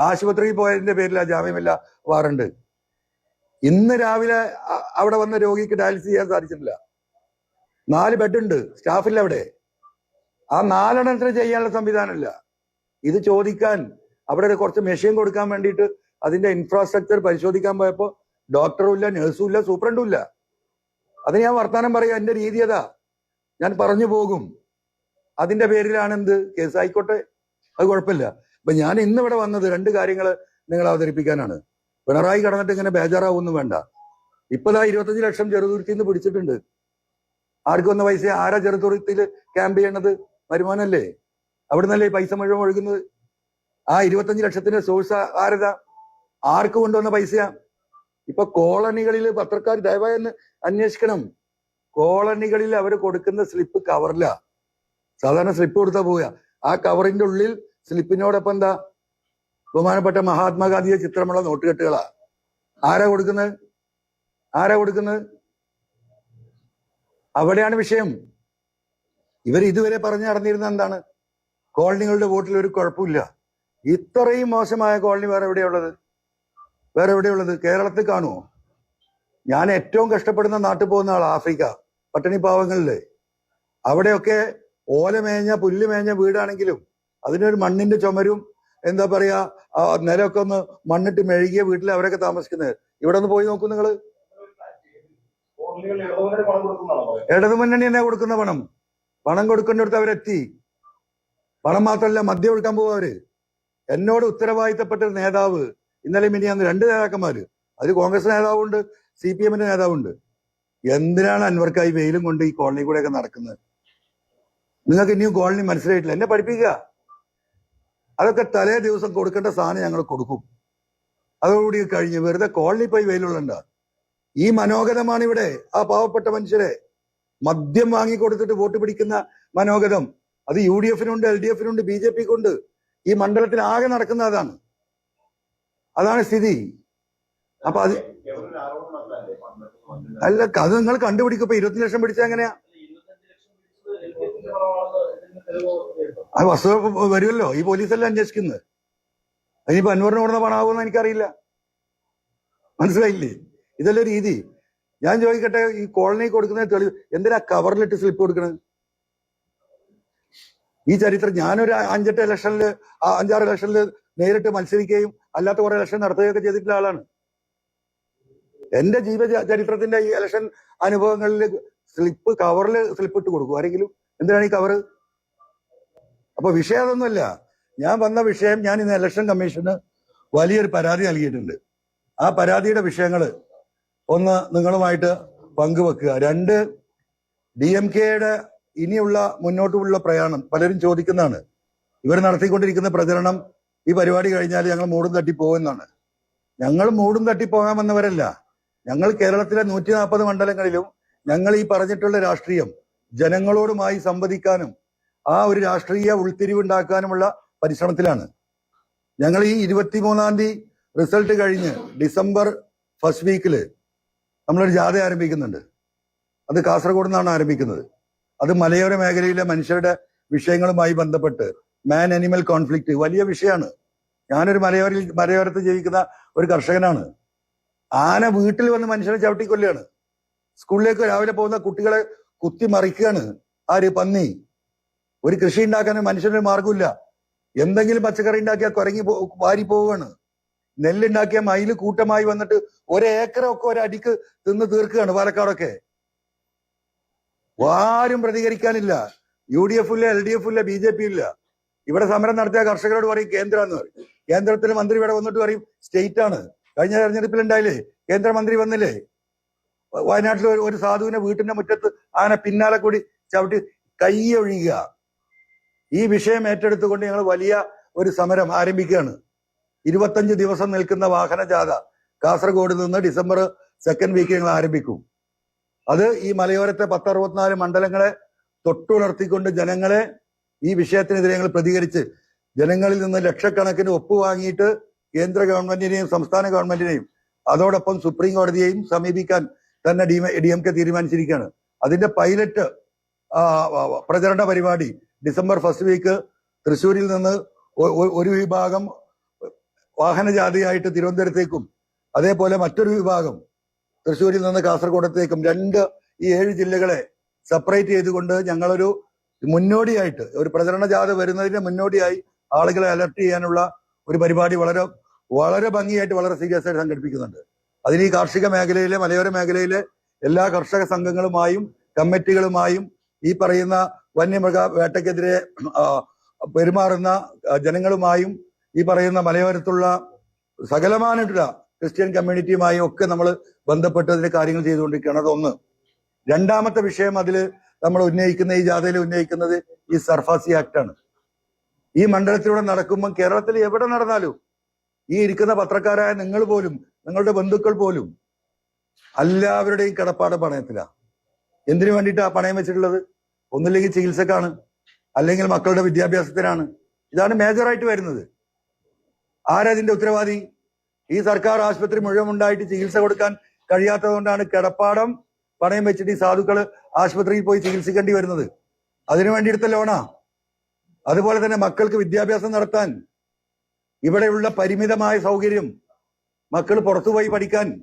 ആശുപത്രിയിൽ പോയതിന്റെ പേരിലാ ജാമ്യമില്ല വാറണ്ട്. ഇന്ന് രാവിലെ അവിടെ വന്ന രോഗിക്ക് ഡയാലിസിസ് ചെയ്യാൻ സാധിച്ചിട്ടില്ല. നാല് ബെഡുണ്ട് സ്റ്റാഫില്ല അവിടെ. ആ നാലെണ്ണത്തിന് ചെയ്യാനുള്ള സംവിധാനമില്ല. ഇത് ചോദിക്കാൻ അവിടെ കുറച്ച് മെഷീൻ കൊടുക്കാൻ വേണ്ടിയിട്ട് അതിന്റെ ഇൻഫ്രാസ്ട്രക്ചർ പരിശോധിക്കാൻ പോയപ്പോ ഡോക്ടറും ഇല്ല നഴ്സും ഇല്ല സൂപ്രണ്ടും ഇല്ല അത് ഞാൻ വർത്തമാനം പറയാം എന്റെ രീതി അതാ. ഞാൻ പറഞ്ഞു പോകും. അതിന്റെ പേരിലാണ് എന്ത് കേസ് ആയിക്കോട്ടെ. അത് കുഴപ്പമില്ല. അപ്പൊ ഞാൻ ഇന്ന് ഇവിടെ വന്നത് രണ്ട് കാര്യങ്ങൾ നിങ്ങൾ അവതരിപ്പിക്കാനാണ്. പിണറായി കടന്നിട്ട് ഇങ്ങനെ ബേജാറാവൊന്നും വേണ്ട. ഇപ്പതാ ഇരുപത്തഞ്ച് ലക്ഷം ചെറുതുരുത്തിൽ നിന്ന് പിടിച്ചിട്ടുണ്ട്. ആർക്കും വന്ന പൈസ? ആരാ ചെറുതുരുത്തിൽ ക്യാമ്പ് ചെയ്യണത്? വരുമാനല്ലേ അവിടുന്നല്ലേ പൈസ മുഴുവൻ ഒഴുകുന്നത്? ആ ഇരുപത്തഞ്ച് ലക്ഷത്തിന്റെ സോഴ്സ് ആരതാ? ആർക്ക് കൊണ്ടുവന്ന പൈസയാ? ഇപ്പൊ കോളനികളിൽ പത്രക്കാർ ദയവായി ഒന്ന് അന്വേഷിക്കണം. കോളനികളിൽ അവർ കൊടുക്കുന്ന സ്ലിപ്പ് കവറില സാധാരണ സ്ലിപ്പ് കൊടുത്താ പോവുക. ആ കവറിന്റെ ഉള്ളിൽ സ്ലിപ്പിനോടൊപ്പം എന്താ? ബഹുമാനപ്പെട്ട മഹാത്മാഗാന്ധിയെ ചിത്രമുള്ള നോട്ടുകെട്ടുകളാ. ആരാ കൊടുക്കുന്നത് ആരാ കൊടുക്കുന്നത് അവിടെയാണ് വിഷയം. ഇവർ ഇതുവരെ പറഞ്ഞു നടന്നിരുന്ന എന്താണ്? കോളനികളുടെ വോട്ടിൽ ഒരു കുഴപ്പമില്ല. ഇത്രയും മോശമായ കോളനി വേറെ എവിടെയുള്ളത്? വേറെ എവിടെയുള്ളത്? കേരളത്തിൽ കാണുമോ ഞാൻ ഏറ്റവും കഷ്ടപ്പെടുന്ന നാട്ടിൽ പോകുന്ന ആൾ ആഫ്രിക്ക പട്ടിണി പാവങ്ങളിലെ. അവിടെയൊക്കെ ഓല മേഞ്ഞ പുല്ല് മേഞ്ഞ വീടാണെങ്കിലും അതിനൊരു മണ്ണിന്റെ ചുമരും എന്താ പറയാ നിലമൊക്കെ ഒന്ന് മണ്ണിട്ട് മെഴുകിയ വീട്ടിൽ അവരൊക്കെ താമസിക്കുന്നത്. ഇവിടെ ഒന്ന് പോയി നോക്കൂ നിങ്ങൾ. ഇടതു? ഇടതുമുന്നണി തന്നെ കൊടുക്കുന്ന പണം. പണം കൊടുക്കേണ്ടടുത്ത് അവരെത്തി. പണം മാത്രമല്ല മദ്യം കൊടുക്കാൻ പോവാ അവർ. എന്നോട് ഉത്തരവാദിത്തപ്പെട്ട ഒരു നേതാവ്. ഇന്നലെ മിനിയാന്ന് രണ്ട് നേതാക്കന്മാര്. അതിൽ കോൺഗ്രസ് നേതാവുണ്ട് സി പി എമ്മിന്റെ നേതാവുണ്ട്. എന്തിനാണ് അൻവർക്കായി വെയിലും കൊണ്ട് ഈ കോളനി കൂടെയൊക്കെ നടക്കുന്നത്? നിങ്ങൾക്ക് ഇനിയും കോളനി മനസ്സിലായിട്ടില്ല. എന്നെ പഠിപ്പിക്കുക. അതൊക്കെ തലേ ദിവസം കൊടുക്കേണ്ട സാധനം ഞങ്ങൾ കൊടുക്കും. അതോടുകൂടി കഴിഞ്ഞ് വെറുതെ കോളനി പോയി വെയിലുള്ളണ്ട ഈ മനോഗതമാണ് ഇവിടെ ആ പാവപ്പെട്ട മനുഷ്യരെ. മദ്യം വാങ്ങി കൊടുത്തിട്ട് വോട്ട് പിടിക്കുന്ന മനോഗതം. അത് യു ഡി എഫിനുണ്ട് എൽ ഡി എഫിനുണ്ട് ബി ജെ പിക്കുണ്ട് ഈ മണ്ഡലത്തിൽ ആകെ നടക്കുന്ന അതാണ്. അതാണ് സ്ഥിതി. അപ്പൊ അത്? അല്ല അത് നിങ്ങൾ കണ്ടുപിടിക്കും. ഇപ്പൊ ഇരുപത്തി ലക്ഷം പിടിച്ചാൽ എങ്ങനെയാ? അത് വസ്തു വരുമല്ലോ. ഈ പോലീസല്ലേ അന്വേഷിക്കുന്നത്? അതിനിപ്പോ അൻവറിന് കൊടുന്ന പണമാകുമെന്ന് എനിക്കറിയില്ല. മനസ്സിലായില്ലേ? ഇതല്ലേ രീതി. ഞാൻ ചോദിക്കട്ടെ ഈ കോളനി കൊടുക്കുന്ന തെളിവ് എന്തിനാ കവറിലിട്ട് സ്ലിപ്പ് കൊടുക്കണത്? ഈ ചരിത്രം ഞാനൊരു അഞ്ചെട്ട് ഇലക്ഷനിൽ ആ അഞ്ചാറ് ഇലക്ഷനിൽ നേരിട്ട് മത്സരിക്കുകയും അല്ലാത്ത കുറെ ഇലക്ഷൻ നടത്തുകയൊക്കെ ചെയ്തിട്ടുള്ള ആളാണ്. എന്റെ ജീവ ചരിത്രത്തിന്റെ ഈ ഇലക്ഷൻ അനുഭവങ്ങളിൽ സ്ലിപ്പ് കവറിൽ സ്ലിപ്പ് ഇട്ട് കൊടുക്കും. ആരെങ്കിലും? എന്തിനാണ് ഈ കവറ്? അപ്പൊ വിഷയം അതൊന്നുമല്ല. ഞാൻ വന്ന വിഷയം ഞാൻ ഇന്ന് ഇലക്ഷൻ കമ്മീഷന് വലിയൊരു പരാതി നൽകിയിട്ടുണ്ട്. ആ പരാതിയുടെ വിഷയങ്ങൾ ഒന്ന് നിങ്ങളുമായിട്ട് പങ്കുവെക്കുക. രണ്ട് ഡി എം കെയുടെ ഇനിയുള്ള മുന്നോട്ടുള്ള പ്രയാണം പലരും ചോദിക്കുന്നതാണ്. ഇവർ നടത്തിക്കൊണ്ടിരിക്കുന്ന പ്രചരണം ഈ പരിപാടി കഴിഞ്ഞാൽ ഞങ്ങൾ മൂടും തട്ടി ഞങ്ങൾ മൂടും തട്ടി ഞങ്ങൾ കേരളത്തിലെ നൂറ്റി നാൽപ്പത് മണ്ഡലങ്ങളിലും ഞങ്ങൾ ഈ പറഞ്ഞിട്ടുള്ള രാഷ്ട്രീയം ജനങ്ങളോടുമായി സംവദിക്കാനും ആ ഒരു രാഷ്ട്രീയ ഉൾത്തിരിവുണ്ടാക്കാനുമുള്ള പരിശ്രമത്തിലാണ്. ഞങ്ങൾ ഈ ഇരുപത്തിമൂന്നാം തീയതി റിസൾട്ട് കഴിഞ്ഞ് ഡിസംബർ ഫസ്റ്റ് വീക്കിൽ നമ്മളൊരു ജാഥ ആരംഭിക്കുന്നുണ്ട്. അത് കാസർഗോഡ് നിന്നാണ് ആരംഭിക്കുന്നത്. അത് മലയോര മേഖലയിലെ മനുഷ്യരുടെ വിഷയങ്ങളുമായി ബന്ധപ്പെട്ട് മാൻ അനിമൽ കോൺഫ്ലിക്റ്റ് വലിയ വിഷയമാണ് ഞാനൊരു മലയോരിൽ മലയോരത്ത് ജീവിക്കുന്ന ഒരു കർഷകനാണ്. ആന വീട്ടിൽ വന്ന് മനുഷ്യനെ ചവിട്ടിക്കൊല്ലുകയാണ്. സ്കൂളിലേക്ക് രാവിലെ പോകുന്ന കുട്ടികളെ കുത്തി മറിക്കുകയാണ് ആര് പന്നി. ഒരു കൃഷി ഉണ്ടാക്കാൻ മനുഷ്യനൊരു മാർഗമില്ല എന്തെങ്കിലും പച്ചക്കറി ഉണ്ടാക്കിയാൽ കുരങ്ങി പോ- വാരി പോവുകയാണ്. നെല്ലുണ്ടാക്കിയ മയിൽ കൂട്ടമായി വന്നിട്ട് ഒരേക്കറൊക്കെ ഒരടിക്ക് തിന്ന് തീർക്കുകയാണ് പാലക്കാടൊക്കെ. ആരും പ്രതികരിക്കാനില്ല. യു ഡി എഫ് ഇല്ല എൽ ഡി എഫ് ഇല്ല ബി ജെ പി ഇല്ല. ഇവിടെ സമരം നടത്തിയ കർഷകരോട് പറയും കേന്ദ്രമെന്ന് പറയും കേന്ദ്രത്തിന് മന്ത്രി ഇവിടെ വന്നിട്ട് പറയും സ്റ്റേറ്റ് ആണ് കഴിഞ്ഞ തെരഞ്ഞെടുപ്പിൽ ഉണ്ടായില്ലേ കേന്ദ്രമന്ത്രി വന്നില്ലേ? വയനാട്ടിൽ ഒരു- സാധുവിനെ വീട്ടിന്റെ മുറ്റത്ത് ആന പിന്നാലെ കൂടി ചവിട്ടി കൈയൊഴിയുക ഈ വിഷയം ഏറ്റെടുത്തുകൊണ്ട് ഞങ്ങൾ വലിയ ഒരു സമരം ആരംഭിക്കുകയാണ്. ഇരുപത്തഞ്ച് ദിവസം നിൽക്കുന്ന വാഹന ജാഥ കാസർഗോഡ് നിന്ന് ഡിസംബർ സെക്കൻഡ് വീക്ക് ഞങ്ങൾ ആരംഭിക്കും. അത് ഈ മലയോരത്തെ പത്തറുപത്തിനാല് മണ്ഡലങ്ങളെ തൊട്ടുണർത്തിക്കൊണ്ട് ജനങ്ങളെ ഈ വിഷയത്തിനെതിരെ ഞങ്ങൾ പ്രതികരിച്ച് ജനങ്ങളിൽ നിന്ന് ലക്ഷക്കണക്കിന് ഒപ്പ് വാങ്ങിയിട്ട് കേന്ദ്ര ഗവൺമെന്റിനെയും സംസ്ഥാന ഗവൺമെന്റിനെയും അതോടൊപ്പം സുപ്രീം കോടതിയെയും സമീപിക്കാൻ തന്നെ ഡി ഡി എം കെ തീരുമാനിച്ചിരിക്കുകയാണ്. അതിന്റെ പൈലറ്റ് പ്രചരണ പരിപാടി ഡിസംബർ ഫസ്റ്റ് വീക്ക് തൃശ്ശൂരിൽ നിന്ന് ഒരു വിഭാഗം വാഹനജാതിയായിട്ട് തിരുവനന്തപുരത്തേക്കും അതേപോലെ മറ്റൊരു വിഭാഗം തൃശ്ശൂരിൽ നിന്ന് കാസർഗോഡത്തേക്കും രണ്ട് ഈ ഏഴ് ജില്ലകളെ സെപ്പറേറ്റ് ചെയ്തുകൊണ്ട് ഞങ്ങളൊരു മുന്നോടിയായിട്ട് ഒരു പ്രചരണ ജാഥ വരുന്നതിന് മുന്നോടിയായി ആളുകളെ അലർട്ട് ചെയ്യാനുള്ള ഒരു പരിപാടി വളരെ വളരെ ഭംഗിയായിട്ട് വളരെ സീരിയസ് ആയിട്ട് സംഘടിപ്പിക്കുന്നുണ്ട്. അതിന് ഈ കാർഷിക മേഖലയിലെ മലയോര മേഖലയിലെ എല്ലാ കർഷക സംഘങ്ങളുമായും കമ്മിറ്റികളുമായും ഈ പറയുന്ന വന്യമൃഗ വേട്ടയ്ക്കെതിരെ പെരുമാറുന്ന ജനങ്ങളുമായും ഈ പറയുന്ന മലയോരത്തുള്ള സകലമായിട്ടുള്ള ക്രിസ്ത്യൻ കമ്മ്യൂണിറ്റിയുമായും ഒക്കെ നമ്മൾ ബന്ധപ്പെട്ട് അതിന് കാര്യങ്ങൾ ചെയ്തുകൊണ്ടിരിക്കുകയാണ്. അതൊന്ന്. രണ്ടാമത്തെ വിഷയം അതിൽ നമ്മൾ ഉന്നയിക്കുന്ന ഈ ജാഥയിൽ ഉന്നയിക്കുന്നത് ഈ സർഫാസി ആക്ട് ആണ് ഈ മണ്ഡലത്തിലൂടെ നടക്കുമ്പോൾ കേരളത്തിൽ എവിടെ നടന്നാലും ഈ ഇരിക്കുന്ന പത്രക്കാരായ നിങ്ങൾ പോലും നിങ്ങളുടെ ബന്ധുക്കൾ പോലും എല്ലാവരുടെയും കിടപ്പാട് പണയത്തിലാ. എന്തിനു വേണ്ടിയിട്ടാ പണയം വെച്ചിട്ടുള്ളത്? ഒന്നില്ലെങ്കിൽ ചികിത്സക്കാണ് അല്ലെങ്കിൽ മക്കളുടെ വിദ്യാഭ്യാസത്തിനാണ്. ഇതാണ് മേജറായിട്ട് വരുന്നത്. ആരതിന്റെ ഉത്തരവാദി? ഈ സർക്കാർ ആശുപത്രി മുഴുവൻ ഉണ്ടായിട്ട് ചികിത്സ കൊടുക്കാൻ കഴിയാത്തതുകൊണ്ടാണ് കിടപ്പാടം പണയം വെച്ചിട്ട് ഈ സാധുക്കൾ ആശുപത്രിയിൽ പോയി ചികിത്സിക്കേണ്ടി വരുന്നത്. അതിനു വേണ്ടി എടുത്ത ലോണാ. അതുപോലെ തന്നെ മക്കൾക്ക് വിദ്യാഭ്യാസം നടത്താൻ. ഇവിടെയുള്ള പരിമിതമായ സൗകര്യം മക്കൾ പുറത്തുപോയി പഠിക്കാൻ.